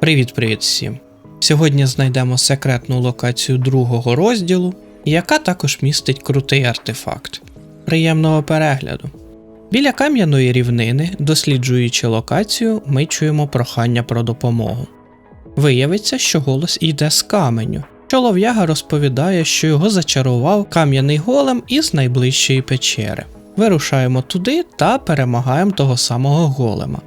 Привіт-привіт всім! Сьогодні знайдемо секретну локацію другого розділу, яка також містить крутий артефакт. Приємного перегляду! Біля кам'яної рівнини, досліджуючи локацію, ми чуємо прохання про допомогу. Виявиться, що голос йде з каменю. Чолов'яга розповідає, що його зачарував кам'яний голем із найближчої печери. Вирушаємо туди та перемагаємо того самого голема.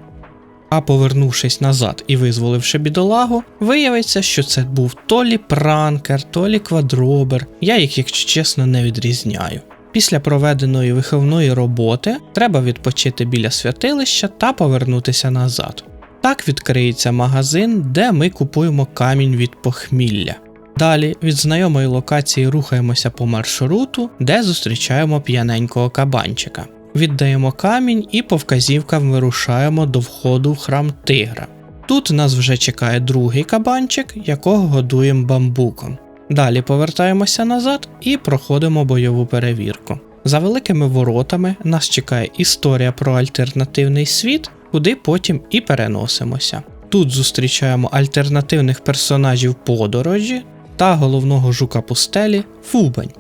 А повернувшись назад і визволивши бідолагу, виявиться, що це був то лі пранкер, то лі квадробер. Я їх, якщо чесно, не відрізняю. Після проведеної виховної роботи треба відпочити біля святилища та повернутися назад. Так відкриється магазин, де ми купуємо камінь від похмілля. Далі від знайомої локації рухаємося по маршруту, де зустрічаємо п'яненького кабанчика. Віддаємо камінь і по вказівкам вирушаємо до входу в храм тигра. Тут нас вже чекає другий кабанчик, якого годуємо бамбуком. Далі повертаємося назад і проходимо бойову перевірку. За великими воротами нас чекає історія про альтернативний світ, куди потім і переносимося. Тут зустрічаємо альтернативних персонажів подорожі та головного жука пустелі Фубень.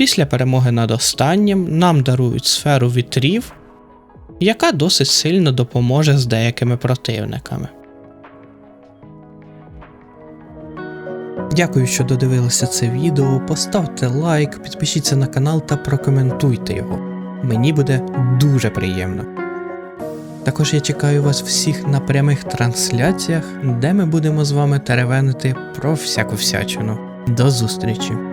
Після перемоги над останнім нам дарують сферу вітрів, яка досить сильно допоможе з деякими противниками. Дякую, що додивилися це відео. Поставте лайк, підпишіться на канал та прокоментуйте його. Мені буде дуже приємно. Також я чекаю вас всіх на прямих трансляціях, де ми будемо з вами теревенити про всяку всячину. До зустрічі!